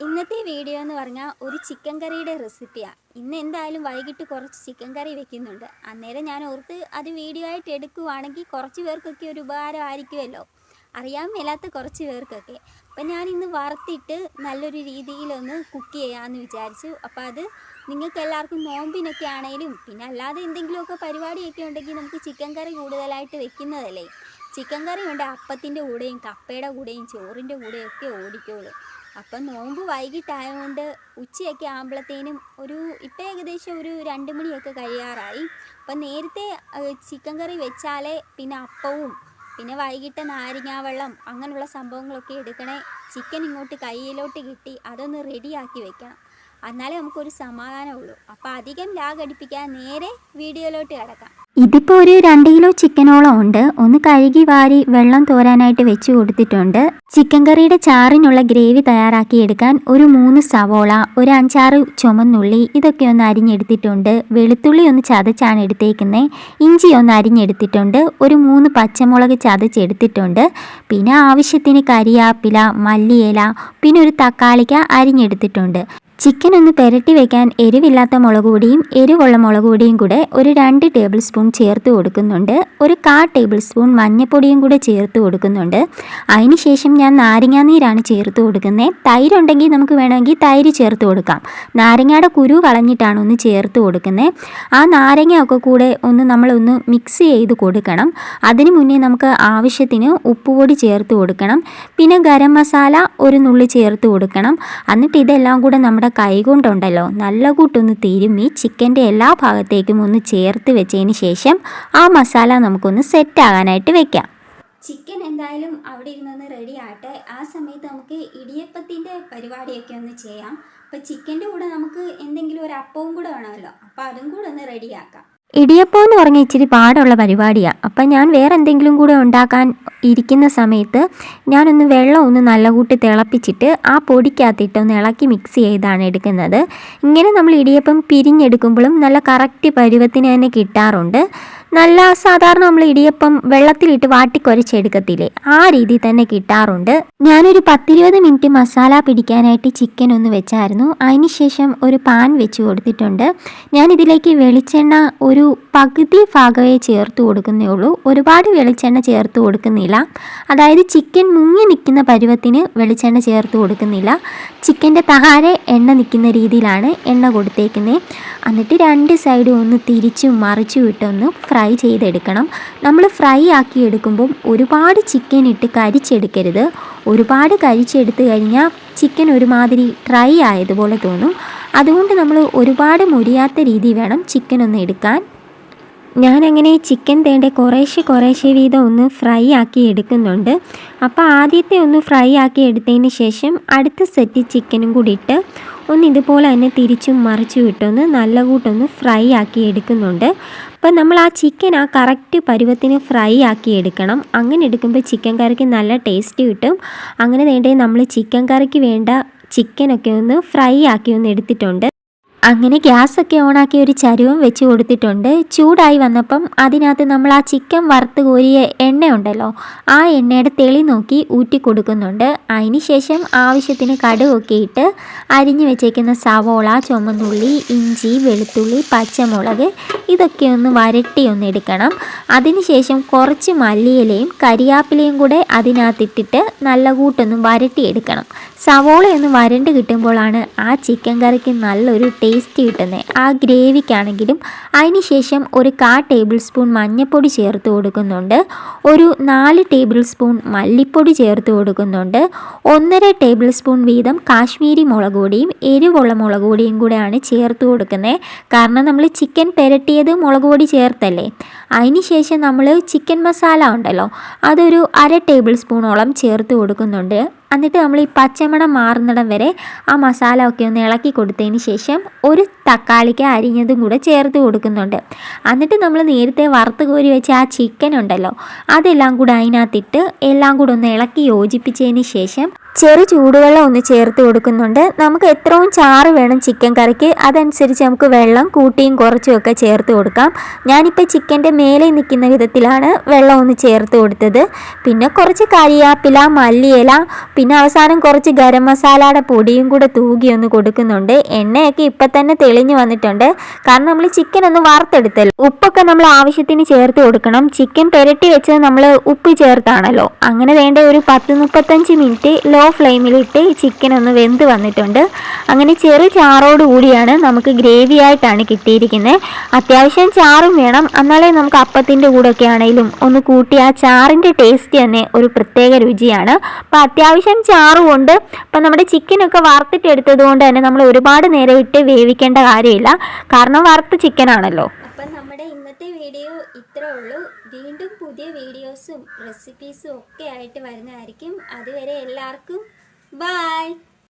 ഇന്നത്തെ വീഡിയോ എന്ന് പറഞ്ഞാൽ ഒരു ചിക്കൻ കറിയുടെ റെസിപ്പിയാണ് ഇന്ന് എന്തായാലും വൈകിട്ട് കുറച്ച് ചിക്കൻ കറി വെക്കുന്നുണ്ട്. അന്നേരം ഞാൻ ഓർത്ത് അത് വീഡിയോ ആയിട്ട് എടുക്കുവാണെങ്കിൽ കുറച്ച് പേർക്കൊക്കെ ഒരു ഉപകാരമായിരിക്കുമല്ലോ. അറിയാൻ മേലാത്ത കുറച്ച് പേർക്കൊക്കെ. അപ്പം ഞാൻ ഇന്ന് വറുത്തിട്ട് നല്ലൊരു രീതിയിലൊന്ന് കുക്ക് ചെയ്യാമെന്ന് വിചാരിച്ചു. അപ്പോൾ അത് നിങ്ങൾക്ക് എല്ലാവർക്കും നോമ്പിനൊക്കെ ആണെങ്കിലും പിന്നെ അല്ലാതെ എന്തെങ്കിലുമൊക്കെ പരിപാടിയൊക്കെ ഉണ്ടെങ്കിൽ നമുക്ക് ചിക്കൻ കറി കൂടുതലായിട്ട് വെക്കുന്നതല്ലേ. ചിക്കൻ കറി ഉണ്ട് അപ്പത്തിന്റെ കൂടെയും കപ്പയുടെ കൂടെയും ചോറിന്റെ കൂടെയും ഒക്കെ ഓടിക്കോളൂ. അപ്പം നോമ്പ് വൈകിട്ടായതുകൊണ്ട് ഉച്ചയൊക്കെ ആകുമ്പോഴത്തേനും ഒരു ഇപ്പം ഏകദേശം ഒരു രണ്ട് മണിയൊക്കെ കഴിയാറായി. അപ്പം നേരത്തെ ചിക്കൻ കറി വെച്ചാലേ പിന്നെ അപ്പവും പിന്നെ വൈകിട്ട് നാരങ്ങാവെള്ളം അങ്ങനെയുള്ള സംഭവങ്ങളൊക്കെ എടുക്കണേ ചിക്കൻ ഇങ്ങോട്ട് കയ്യിലോട്ട് കിട്ടി അതൊന്ന് റെഡിയാക്കി വെക്കണം. എന്നാലേ നമുക്കൊരു സമാധാനമുള്ളൂ. അപ്പോൾ അധികം ലാഗ് അടിപ്പിക്കാൻ നേരെ വീഡിയോയിലോട്ട് കിടക്കാം. ഇതിപ്പോൾ ഒരു രണ്ട് കിലോ ചിക്കനോളം ഉണ്ട്. ഒന്ന് കഴുകി വാരി വെള്ളം തോരാനായിട്ട് വെച്ച് കൊടുത്തിട്ടുണ്ട്. ചിക്കൻ കറിയുടെ ചാറിനുള്ള ഗ്രേവി തയ്യാറാക്കി എടുക്കാൻ ഒരു മൂന്ന് സവോള ഒരു അഞ്ചാറ് ചുമന്നുള്ളി ഇതൊക്കെ ഒന്ന് അരിഞ്ഞെടുത്തിട്ടുണ്ട്. വെളുത്തുള്ളി ഒന്ന് ചതച്ചാണ് എടുത്തേക്കുന്നത് ഇഞ്ചി ഒന്ന് അരിഞ്ഞെടുത്തിട്ടുണ്ട്. ഒരു മൂന്ന് പച്ചമുളക് ചതച്ചെടുത്തിട്ടുണ്ട്. പിന്നെ ആവശ്യത്തിന് കരിയാപ്പില മല്ലിയില പിന്നെ ഒരു തക്കാളിക്ക അരിഞ്ഞെടുത്തിട്ടുണ്ട്. ചിക്കൻ ഒന്ന് പുരട്ടി വെക്കാൻ എരിവില്ലാത്ത മുളക് എരിവുള്ള മുളക് കൂടെ ഒരു രണ്ട് ടേബിൾ സ്പൂൺ ചേർത്ത് കൊടുക്കുന്നുണ്ട്. ഒരു കാ ടേബിൾ സ്പൂൺ മഞ്ഞൾപ്പൊടിയും കൂടെ ചേർത്ത് കൊടുക്കുന്നുണ്ട്. അതിനുശേഷം ഞാൻ നാരങ്ങാനീരാണ് ചേർത്ത് കൊടുക്കുന്നത് തൈരുണ്ടെങ്കിൽ നമുക്ക് വേണമെങ്കിൽ തൈര് ചേർത്ത് കൊടുക്കാം. നാരങ്ങയുടെ കുരു കളഞ്ഞിട്ടാണ് ഒന്ന് ചേർത്ത് കൊടുക്കുന്നത് ആ നാരങ്ങയൊക്കെ കൂടെ ഒന്ന് നമ്മളൊന്ന് മിക്സ് ചെയ്ത് കൊടുക്കണം. അതിന് മുന്നേ നമുക്ക് ആവശ്യത്തിന് ഉപ്പുപൊടി ചേർത്ത് കൊടുക്കണം. പിന്നെ ഗരം മസാല ഒരു നുള്ളി ചേർത്ത് കൊടുക്കണം. എന്നിട്ട് ഇതെല്ലാം കൂടെ നമ്മുടെ കൈ കൊണ്ടുണ്ടല്ലോ നല്ല കൂട്ടൊന്ന് തിരുമ്മി ചിക്കന്റെ എല്ലാ ഭാഗത്തേക്കും ഒന്ന് ചേർത്ത് വെച്ചതിന് ശേഷം ആ മസാല നമുക്കൊന്ന് സെറ്റ് ആകാനായിട്ട് വെക്കാം. ചിക്കൻ എന്തായാലും അവിടെ ഇരുന്നൊന്ന് റെഡി ആട്ടെ ആ സമയത്ത് നമുക്ക് ഇടിയപ്പത്തിന്റെ പരിപാടിയൊക്കെ ഒന്ന് ചെയ്യാം. അപ്പോൾ ചിക്കന്റെ കൂടെ നമുക്ക് എന്തെങ്കിലും ഒരു അപ്പവും കൂടെ വേണമല്ലോ. അപ്പോൾ അതും കൂടെ ഒന്ന് റെഡിയാക്കാം ഇടിയപ്പം എന്ന് പറഞ്ഞ ഇച്ചിരി പാടുള്ള പരിപാടിയാണ് അപ്പം ഞാൻ വേറെ എന്തെങ്കിലും കൂടെ ഉണ്ടാക്കാൻ ഇരിക്കുന്ന സമയത്ത് ഞാനൊന്ന് വെള്ളം ഒന്ന് നല്ല കൂട്ടി തിളപ്പിച്ചിട്ട് ആ പൊടിക്കകത്തിട്ട് ഒന്ന് ഇളക്കി മിക്സ് ചെയ്താണ് എടുക്കുന്നത്. ഇങ്ങനെ നമ്മൾ ഇടിയപ്പം പിരിഞ്ഞെടുക്കുമ്പോഴും നല്ല കറക്റ്റ് പരുവത്തിന് തന്നെ കിട്ടാറുണ്ട്. നല്ല സാധാരണ നമ്മൾ ഇടിയപ്പം വെള്ളത്തിലിട്ട് വാട്ടിക്കൊരച്ചെടുക്കത്തില്ലേ? ആ രീതിയിൽ തന്നെ കിട്ടാറുണ്ട്. ഞാനൊരു പത്തിരുപത് മിനിറ്റ് മസാല പിടിക്കാനായിട്ട് ചിക്കൻ ഒന്ന് വെച്ചായിരുന്നു. അതിനുശേഷം ഒരു പാൻ വെച്ച് കൊടുത്തിട്ടുണ്ട്. ഞാൻ ഇതിലേക്ക് വെളിച്ചെണ്ണ ഒരു പകുതി ഭാഗമേ ചേർത്ത് കൊടുക്കുന്നേ ഉള്ളൂ. ഒരുപാട് വെളിച്ചെണ്ണ ചേർത്ത് കൊടുക്കുന്നില്ല. അതായത് ചിക്കൻ മുങ്ങി നിൽക്കുന്ന പരുവത്തിന് വെളിച്ചെണ്ണ ചേർത്ത് കൊടുക്കുന്നില്ല. ചിക്കന്റെ താഴെ എണ്ണ നിൽക്കുന്ന രീതിയിലാണ് എണ്ണ കൊടുത്തേക്കുന്നത് എന്നിട്ട് രണ്ട് സൈഡും ഒന്ന് തിരിച്ചും മറിച്ചും ഇട്ടൊന്ന് ഫ്രൈ ചെയ്തെടുക്കണം. നമ്മൾ ഫ്രൈ ആക്കി എടുക്കുമ്പം ഒരുപാട് ചിക്കൻ ഇട്ട് കരിച്ചെടുക്കരുത്. ഒരുപാട് കരിച്ചെടുത്ത് കഴിഞ്ഞാൽ ചിക്കൻ ഒരുമാതിരി ഡ്രൈ ആയതുപോലെ തോന്നും. അതുകൊണ്ട് നമ്മൾ ഒരുപാട് മുരിയാത്ത രീതി വേണം ചിക്കൻ ഒന്ന് എടുക്കാൻ. ഞാനങ്ങനെ ചിക്കൻ തേണ്ട കുറേശ്ശെ കുറേശ്ശെ വീതം ഒന്ന് ഫ്രൈ ആക്കി എടുക്കുന്നുണ്ട്. അപ്പോൾ ആദ്യത്തെ ഒന്ന് ഫ്രൈ ആക്കി എടുത്തതിന് ശേഷം അടുത്ത സെറ്റ് ചിക്കനും കൂടി ഇട്ട് ഒന്ന് ഇതുപോലെ തന്നെ തിരിച്ചും മറിച്ച് വിട്ടൊന്ന് നല്ല കൂട്ടൊന്ന് ഫ്രൈ ആക്കി എടുക്കുന്നുണ്ട്. അപ്പോൾ നമ്മൾ ആ ചിക്കൻ ആ കറക്റ്റ് പരുവത്തിന് ഫ്രൈ ആക്കി എടുക്കണം. അങ്ങനെ എടുക്കുമ്പോൾ ചിക്കൻ കറിക്ക് നല്ല ടേസ്റ്റ് കിട്ടും. അങ്ങനെ വേണ്ടേ നമ്മൾ ചിക്കൻ കറിക്ക് വേണ്ട ചിക്കനൊക്കെ ഒന്ന് ഫ്രൈ ആക്കി ഒന്ന് എടുത്തിട്ടുണ്ട്. അങ്ങനെ ഗ്യാസൊക്കെ ഓണാക്കി ഒരു ചരുവം വെച്ച് കൊടുത്തിട്ടുണ്ട്. ചൂടായി വന്നപ്പം അതിനകത്ത് നമ്മൾ ആ ചിക്കൻ വറുത്ത് കോരിയ എണ്ണ ഉണ്ടല്ലോ ആ എണ്ണയുടെ തെളി നോക്കി ഊറ്റി കൊടുക്കുന്നുണ്ട്. അതിന് ശേഷം ആവശ്യത്തിന് കടുവൊക്കെ ഇട്ട് അരിഞ്ഞു വെച്ചേക്കുന്ന സവോള ചുമന്നുള്ളി ഇഞ്ചി വെളുത്തുള്ളി പച്ചമുളക് ഇതൊക്കെ ഒന്ന് വരട്ടി ഒന്ന് എടുക്കണം. അതിനുശേഷം കുറച്ച് മല്ലിയിലയും കരിയാപ്പിലയും കൂടെ അതിനകത്തിട്ടിട്ട് നല്ല കൂട്ടൊന്ന് വരട്ടിയെടുക്കണം. സവോളയൊന്ന് വരണ്ട് കിട്ടുമ്പോഴാണ് ആ ചിക്കൻ കറിക്ക് നല്ലൊരു ടേസ്റ്റ് കിട്ടുന്നത് ആ ഗ്രേവിക്കാണെങ്കിലും അതിനുശേഷം ഒരു കാ ടേബിൾ സ്പൂൺ മഞ്ഞൾപ്പൊടി ചേർത്ത് കൊടുക്കുന്നുണ്ട്. ഒരു നാല് ടേബിൾ സ്പൂൺ മല്ലിപ്പൊടി ചേർത്ത് കൊടുക്കുന്നുണ്ട്. ഒന്നര ടേബിൾ സ്പൂൺ വീതം കാശ്മീരി മുളക് പൊടിയും എരിവുള്ള മുളക് പൊടിയും കൂടെയാണ് ചേർത്ത് കൊടുക്കുന്നത് കാരണം നമ്മൾ ചിക്കൻ പുരട്ടിയത് മുളക് പൊടി ചേർത്തല്ലേ? അതിനുശേഷം നമ്മൾ ചിക്കൻ മസാല ഉണ്ടല്ലോ അതൊരു അര ടേബിൾ സ്പൂണോളം ചേർത്ത് കൊടുക്കുന്നുണ്ട്. എന്നിട്ട് നമ്മൾ ഈ പച്ചമണം മാറുന്നിടം വരെ ആ മസാല ഒക്കെ ഒന്ന് ഇളക്കി കൊടുത്തതിന് ശേഷം ഒരു തക്കാളിക്ക് അരിഞ്ഞതും കൂടെ ചേർത്ത് കൊടുക്കുന്നുണ്ട്. എന്നിട്ട് നമ്മൾ നേരത്തെ വറുത്ത് കോരി വെച്ച ആ ചിക്കൻ ഉണ്ടല്ലോ അതെല്ലാം കൂടെ അതിനകത്തിട്ട് എല്ലാം കൂടെ ഒന്ന് ഇളക്കി യോജിപ്പിച്ചതിന് ശേഷം ചെറു ചൂടുവെള്ളം ഒന്ന് ചേർത്ത് കൊടുക്കുന്നുണ്ട്. നമുക്ക് എത്രയും ചാറ് വേണം ചിക്കൻ കറിക്ക്. അതനുസരിച്ച് നമുക്ക് വെള്ളം കൂട്ടിയും കുറച്ചും ഒക്കെ ചേർത്ത് കൊടുക്കാം. ഞാനിപ്പോൾ ചിക്കന്റെ മേലെ നിൽക്കുന്ന വിധത്തിലാണ് വെള്ളം ഒന്ന് ചേർത്ത് കൊടുത്തത്. പിന്നെ കുറച്ച് കരിയാപ്പില മല്ലിയില പിന്നെ അവസാനം കുറച്ച് ഗരം മസാലയുടെ പൊടിയും കൂടെ തൂകി ഒന്ന് കൊടുക്കുന്നുണ്ട്. എണ്ണയൊക്കെ ഇപ്പം തന്നെ തെളിഞ്ഞു വന്നിട്ടുണ്ട്. കാരണം നമ്മൾ ചിക്കൻ ഒന്ന് വറുത്തെടുത്തല്ലോ. ഉപ്പൊക്കെ നമ്മൾ ആവശ്യത്തിന് ചേർത്ത് കൊടുക്കണം. ചിക്കൻ പുരട്ടി വെച്ചത് നമ്മൾ ഉപ്പ് ചേർത്താണല്ലോ. അങ്ങനെ വേണ്ട ഒരു പത്ത് മുപ്പത്തഞ്ച് മിനിറ്റ് ലോ ഫ്ലെയിമിലിട്ട് ഈ ചിക്കൻ ഒന്ന് വെന്ത് വന്നിട്ടുണ്ട്. അങ്ങനെ ചെറു ചാറോട് കൂടിയാണ് നമുക്ക് ഗ്രേവി ആയിട്ടാണ് കിട്ടിയിരിക്കുന്നത്. അത്യാവശ്യം ചാറും വേണം. എന്നാലേ നമുക്ക് അപ്പത്തിന്റെ കൂടെയൊക്കെ ആണെങ്കിലും ഒന്ന് കൂട്ടി ആ ചാറിന്റെ ടേസ്റ്റ് തന്നെ ഒരു പ്രത്യേക രുചിയാണ്. അപ്പോൾ അത്യാവശ്യം ചാറും ഉണ്ട്. അപ്പം നമ്മുടെ ചിക്കനൊക്കെ വറുത്തിട്ട് എടുത്തത് കൊണ്ട് തന്നെ നമ്മൾ ഒരുപാട് നേരം ഇട്ട് വേവിക്കേണ്ട കാര്യമില്ല. കാരണം വറുത്ത ചിക്കനാണല്ലോ ഇന്നത്തെ വീഡിയോ ഇത്രേ ഉള്ളൂ. വീണ്ടും പുതിയ വീഡിയോസും റെസിപ്പീസും ഒക്കെ ആയിട്ട് വരുന്നതായിരിക്കും. അതുവരെ എല്ലാവർക്കും ബായ്